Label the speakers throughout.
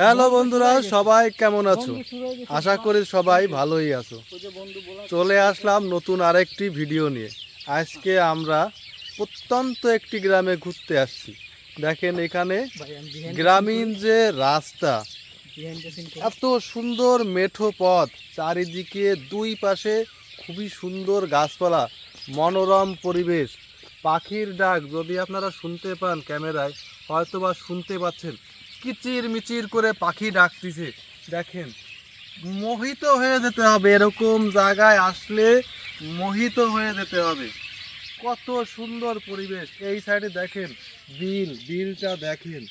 Speaker 1: Hello বন্ধুরা সবাই কেমন আছো। আশা করি সবাই ভালোই আছো। চলে আসলাম নতুন আরেকটি ভিডিও নিয়ে। আজকে আমরা প্রত্যন্ত একটি গ্রামে ঘুরতে আসছি। দেখেন এখানে গ্রামীণ যে রাস্তা। এত সুন্দর মেঠো পথ চারিদিকে দুই পাশে খুবই সুন্দর গাছপালা মনোরম পরিবেশ। পাখির ডাক যদি আপনারা শুনতে পান ক্যামেরায় হয়তোবা শুনতে পাচ্ছেন। কিচির মিচির করে পাখি ডাকতেছে। দেখেন, মোহিত হয়ে যেতে হবে এরকম জায়গায় আসলে মোহিত হয়ে যেতে হবে। কত সুন্দর পরিবেশ। এই সাইডে দেখেন, বিল, বিলটা দেখেন।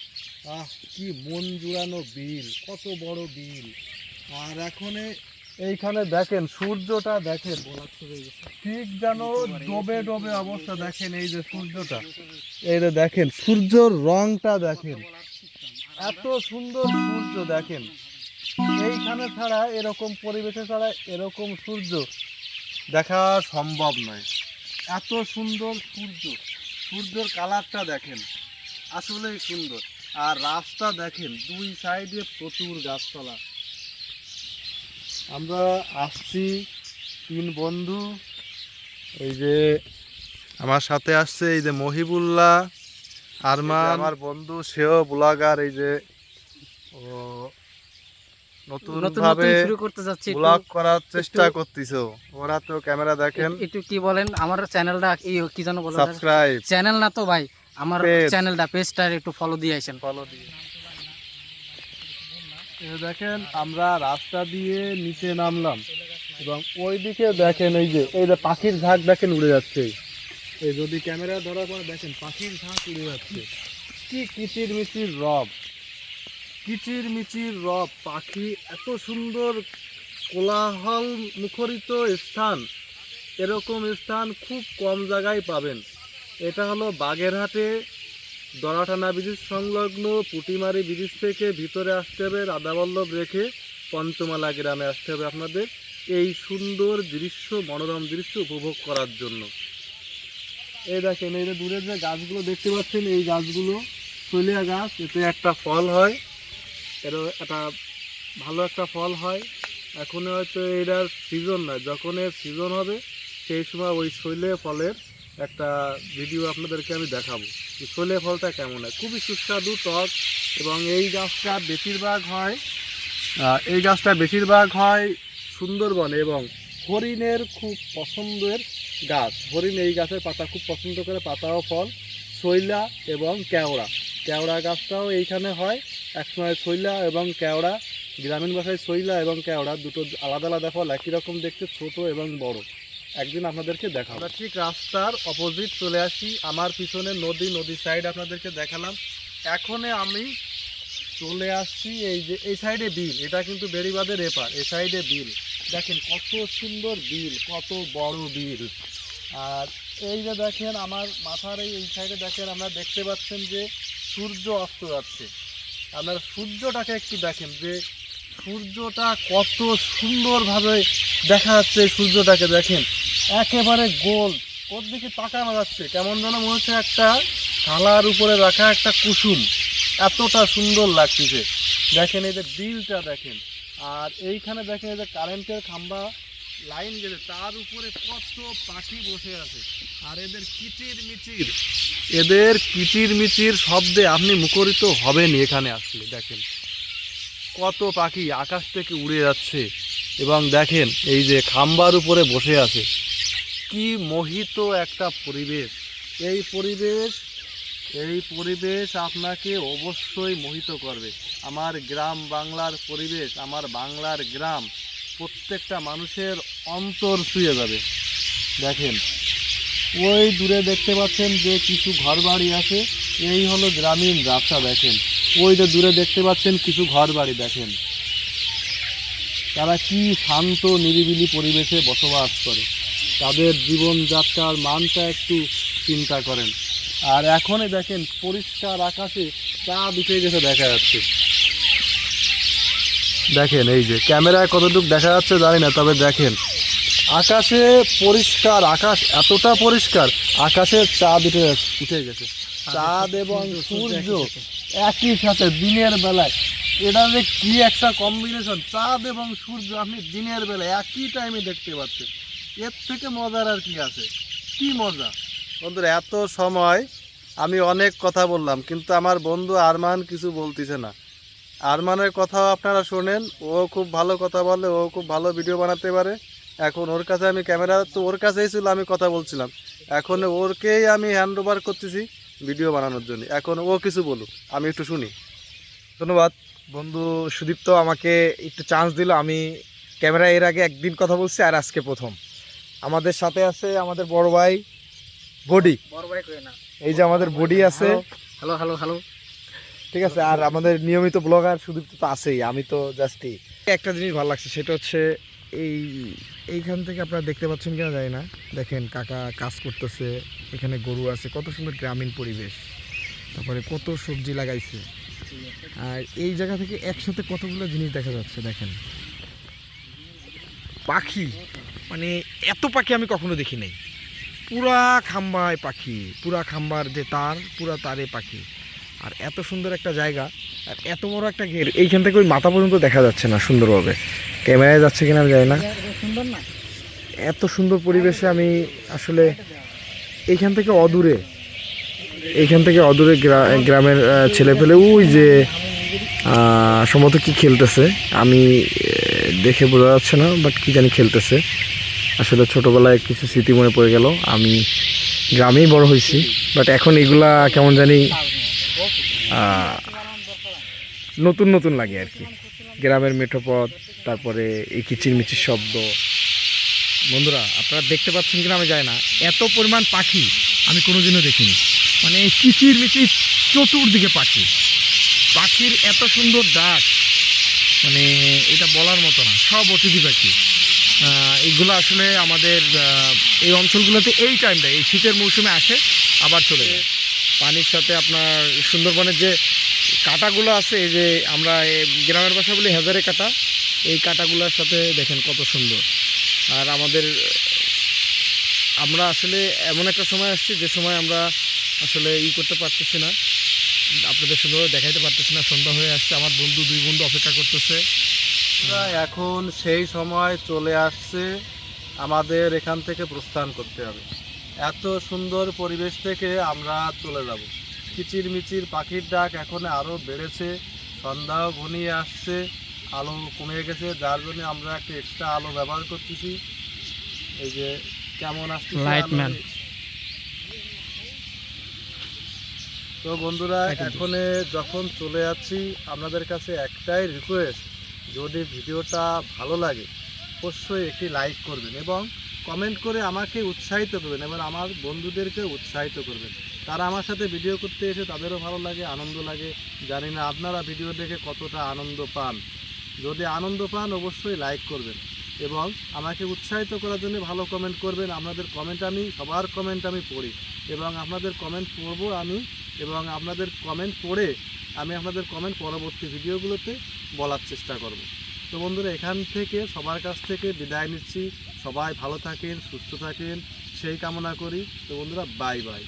Speaker 1: আহ, কি মন জুড়ানো বিল, কত বড় বিল। আর এখন এইখানে দেখেন, সূর্যটা দেখেন। ঠিক যেন ডোবে ডোবে অবস্থা। দেখেন এই যে সূর্যটা। এই দেখেন, সূর্যর রংটা দেখেন। এত সুন্দর সূর্য দেখেন। এইখানে ছাড়া এরকম পরিবেশে ছাড়া এরকম সূর্য দেখা সম্ভব নয়। এত সুন্দর সূর্য। সূর্যের কালারটা দেখেন, আসলেই সুন্দর। আর রাস্তা দেখেন, দুই সাইডে প্রচুর গাছপালা। আমরা আসছি তিন বন্ধু। এই যে আমার সাথে আসছে এই যে মহিবুল্লাহ। আরমান। আমার বন্ধু সেও ব্লগার এই যে ও নতুন ভাবে
Speaker 2: শুরু করতে যাচ্ছি
Speaker 1: ব্লগ করার চেষ্টা করতেছো ওরা তো ক্যামেরা দেখেন।
Speaker 2: একটু- কি বলেন আমার চ্যানেলটা কি জানো বলো
Speaker 1: সাবস্ক্রাইব
Speaker 2: চ্যানেল না তো ভাই আমার চ্যানেলটা পেজটা একটু ফলো দিয়ে আসেন।
Speaker 1: ফলো দিয়ে। দেখেন আমরা রাস্তা দিয়ে নিচে নামলাম। এবং ওইদিকে দেখেন এই যে এই যে পাখির ঝাঁক দেখেন উড়ে যাচ্ছে। এই যদি ক্যামেরা ধরার পর দেখেন পাখির ঝাঁক উড়ে যাচ্ছে। কি কিচির মিচির রব। কিচির মিচির রব, পাখি এত সুন্দর কোলাহল মুখরিত স্থান। এরকম স্থান খুব কম জায়গায় পাবেন। এটা হলো বাগেরহাটে দরাটানা ব্রিজ সংলগ্ন পুটিমারি ব্রিজ থেকে ভিতরে আসতে হবে রাধাবল্লভ রেখে পঞ্চমালা গ্রামে আসতে হবে আপনাদের। এই সুন্দর দৃশ্য, মনোরম দৃশ্য উপভোগ করার জন্য। এই দেখেন, এই যে দূরে যে গাছগুলো দেখতে পাচ্ছেন, এই গাছগুলো শৈলিয়া গাছ, এতে একটা ফল হয়। এর একটা ভালো একটা ফল হয়। এখন হয়তো এটার সিজন নয়, যখন এর সিজন হবে, সেই সময় ওই শৈলে ফলের একটা ভিডিও আপনাদেরকে আমি দেখাবো শৈলে ফলটা কেমন হয়। খুবই সুস্বাদু টক এবং এই গাছটা বেশিরভাগ হয় এই গাছটা বেশিরভাগ হয় সুন্দরবনে এবং হরিণের খুব পছন্দের গাছ। হরিণ এই গাছের পাতা খুব পছন্দ করে পাতা ও ফল, শৈলা এবং কেওড়া। কেওড়া গাছটাও এইখানে হয়। একসময় শৈলা এবং কেওড়া, গ্রামীণ ভাষায় শৈলা এবং কেওড়া দুটো আলাদা আলাদা ফল, একই রকম দেখতে ছোট এবং বড়। একদিন আপনাদেরকে দেখাবো। আমরা ঠিক রাস্তার অপোজিট চলে আসি। আমার পিছনে নদী, নদীর সাইড আপনাদেরকে দেখালাম। এখনে আমি চলে আসছি, এই যে, এই সাইডে বিল, এটা কিন্তু বেড়িবাঁধের এপার, এই সাইডে বিল। দেখেন কত সুন্দর বিল, কত বড় বিল। আর এই যে দেখেন, আমার মাথার এই সাইডে দেখেন আমরা দেখতে পাচ্ছেন যে সূর্য অস্ত যাচ্ছে। আপনার সূর্যটাকে একটু দেখেন যে সূর্যটা কত সুন্দরভাবে দেখা যাচ্ছে সূর্যটাকে, দেখেন। একেবারে গোল ওর দিকে তাকানো যাচ্ছে, কেমন যেন মনে হচ্ছে একটা থালার উপরে রাখা একটা কুসুম। এতটা সুন্দর লাগতেছে দেখেন এই যে বিলটা দেখেন। আর এইখানে দেখেন এই যে কারেন্টের খাম্বা লাইন গেছে, তার উপরে কত পাখি বসে আছে। আর এদের কিচির মিচির এদের কিচির মিচির শব্দে আপনি মুখরিত হবেনই এখানে আসলে, দেখেন। কত পাখি আকাশ থেকে উড়ে যাচ্ছে। এবং দেখেন এই যে খাম্বার উপরে বসে আছে। কি মোহিত একটা পরিবেশ। এই পরিবেশ এই পরিবেশ আপনাকে অবশ্যই মোহিত করবে। আমার গ্রাম বাংলার পরিবেশ, আমার বাংলার গ্রাম প্রত্যেকটা মানুষের অন্তর ছুঁয়ে যাবে। দেখেন, ওই দূরে দেখতে পাচ্ছেন যে কিছু ঘর বাড়ি আছে, এই হলো গ্রামীণ রাস্তা দেখেন। ওই যে দূরে দেখতে পাচ্ছেন কিছু ঘর বাড়ি দেখেন। তারা কি শান্ত, নিরিবিলি পরিবেশে বসবাস করে। তাদের জীবনযাত্রার মানটা একটু চিন্তা করেন। আর এখনই দেখেন পরিষ্কার আকাশে চাঁদ উঠে গেছে দেখা যাচ্ছে। দেখেন এই যে ক্যামেরায় কতটুকু দেখা যাচ্ছে জানি না, তবে দেখেন আকাশে পরিষ্কার, আকাশ এতটা পরিষ্কার, আকাশে চাঁদ উঠে উঠে গেছে। চাঁদ এবং সূর্য একই সাথে দিনের বেলায়। এটা যে কি একটা কম্বিনেশন চাঁদ এবং সূর্য আপনি দিনের বেলায় একই টাইমে দেখতে পাচ্ছেন। এর থেকে মজার আর কি আছে? কি মজা? বন্ধুরা, এত সময় আমি অনেক কথা বললাম, কিন্তু আমার বন্ধু আরমান কিছু বলতেছে না। আরমানের কথাও আপনারা শোনেন, ও খুব ভালো কথা বলে, ও খুব ভালো ভিডিও বানাতে পারে। এখন ওর কাছে আমি ক্যামেরা তো ওর কাছেই ছিল, আমি কথা বলছিলাম। এখন ওরকেই আমি হ্যান্ড ওভার করতেছি ভিডিও বানানোর জন্য। এখন ও কিছু বলুক, আমি একটু শুনি।
Speaker 3: ধন্যবাদ। বন্ধু সুদীপ্ত আমাকে একটু চান্স দিল, আমি ক্যামেরা এর আগে একদিন কথা বলছি, আর আজকে প্রথম। আমাদের সাথে আছে আমাদের বড় ভাই বডি এই যে আমাদের বডি আছে।
Speaker 2: হ্যালো হ্যালো হ্যালো
Speaker 3: ঠিক আছে আর আমাদের নিয়মিত ব্লগার সুদীপ্ত তো আছেই আমি তো জাস্টই একটা জিনিস ভালো লাগছে সেটা হচ্ছে এই এইখান থেকে আপনারা দেখতে পাচ্ছেন কিনা জানি না। দেখেন কাকা কাজ করতেছে এখানে গরু আছে কত সুন্দর গ্রামীণ পরিবেশ। তারপরে কত সবজি লাগাইছে। আর এই জায়গা থেকে একসাথে কতগুলো জিনিস দেখা যাচ্ছে দেখেন। পাখি মানে এত পাখি আমি কখনো দেখি নাই। পুরা খাম্বায় পাখি, পুরা খাম্বার যে তার, পুরা তারে পাখি। আর এত সুন্দর একটা জায়গা, আর এত বড় একটা গেট এইখান থেকে ওই মাথা পর্যন্ত দেখা যাচ্ছে না সুন্দরভাবে। ক্যামেরায় যাচ্ছে কিনা আমি জানি না। এত সুন্দর পরিবেশে আমি আসলে এইখান থেকে অদূরে, এইখান থেকে অদূরে গ্রা- গ্রামের ছেলে পেলে ওই যে সম্ভবত কি খেলতেছে, আমি দেখে বোঝা যাচ্ছে না, বাট কি জানি খেলতেছে। আসলে ছোটোবেলায় কিছু স্মৃতি মনে পড়ে গেল। আমি গ্রামেই বড় হয়েছি বাট এখন এগুলা কেমন জানি নতুন নতুন লাগে আর কি। গ্রামের মেঠোপথ, তারপরে এই কিচির মিচির শব্দ। বন্ধুরা, আপনারা দেখতে পাচ্ছেন কিনা আমি জানি না। এত পরিমাণ পাখি আমি কোনোদিনও দেখিনি। মানে কিচির মিচির চতুর্দিকে পাখি। পাখির এত সুন্দর ডাক মানে এটা বলার মতো না, সব অতিথি পাখি। এগুলো আসলে আমাদের এই অঞ্চলগুলোতে এই টাইমটা এই শীতের মৌসুমে আসে, আবার চলে যায়। পানির সাথে আপনার সুন্দরবনের যে কাঁটাগুলো আছে, এই যে আমরা গ্রামের ভাষা বলি হাজারে কাঁটা, এই কাঁটাগুলোর সাথে দেখেন কত সুন্দর। আর আমাদের, আমরা আসলে এমন একটা সময় আসছি, যে সময় আমরা আসলে ই করতে পারতেছি না। আপনাদের সুন্দরভাবে দেখাইতে পারতেছি না, সন্ধ্যা হয়ে আসছে, আমার বন্ধু, দুই বন্ধু অপেক্ষা করতেছে।
Speaker 1: এখন সেই সময় চলে আসছে আমাদের এখান থেকে প্রস্থান করতে হবে এত সুন্দর পরিবেশ থেকে আমরা চলে যাব কিচির মিচির পাখির ডাক এখন আরও বেড়েছে সন্ধ্যাও ঘনিয়ে আসছে আলো কমে গেছে যার জন্য আমরা একটা এক্সট্রা আলো ব্যবহার করতেছি এই যে কেমন আসছে
Speaker 2: Lightman.
Speaker 1: তো বন্ধুরা। এখন যখন চলে যাচ্ছি আপনাদের কাছে একটাই রিকোয়েস্ট যদি ভিডিওটা ভালো লাগে, অবশ্যই একটি লাইক করবেন এবং কমেন্ট করে আমাকে উৎসাহিত করবেন এবং আমার বন্ধুদেরকে উৎসাহিত করবেন। তারা আমার সাথে ভিডিও করতে এসে তাদেরও ভালো লাগে, আনন্দ লাগে। জানি না আপনারা ভিডিও দেখে কতটা আনন্দ পান। যদি আনন্দ পান, অবশ্যই লাইক করবেন এবং আমাকে উৎসাহিত করার জন্য ভালো কমেন্ট করবেন। আপনাদের কমেন্ট আমি, সবার কমেন্ট আমি পড়ি এবং আপনাদের কমেন্ট পড়ব আমি এবং আপনাদের কমেন্ট পড়ে আমি আপনাদের কমেন্ট পরবর্তী ভিডিওগুলোতে বলার চেষ্টা করব। তো বন্ধুরা, এখান থেকে সবার কাছ থেকে বিদায় নিচ্ছি। সবাই ভালো থাকেন, সুস্থ থাকেন, সেই কামনা করি। তো বন্ধুরা, বাই বাই।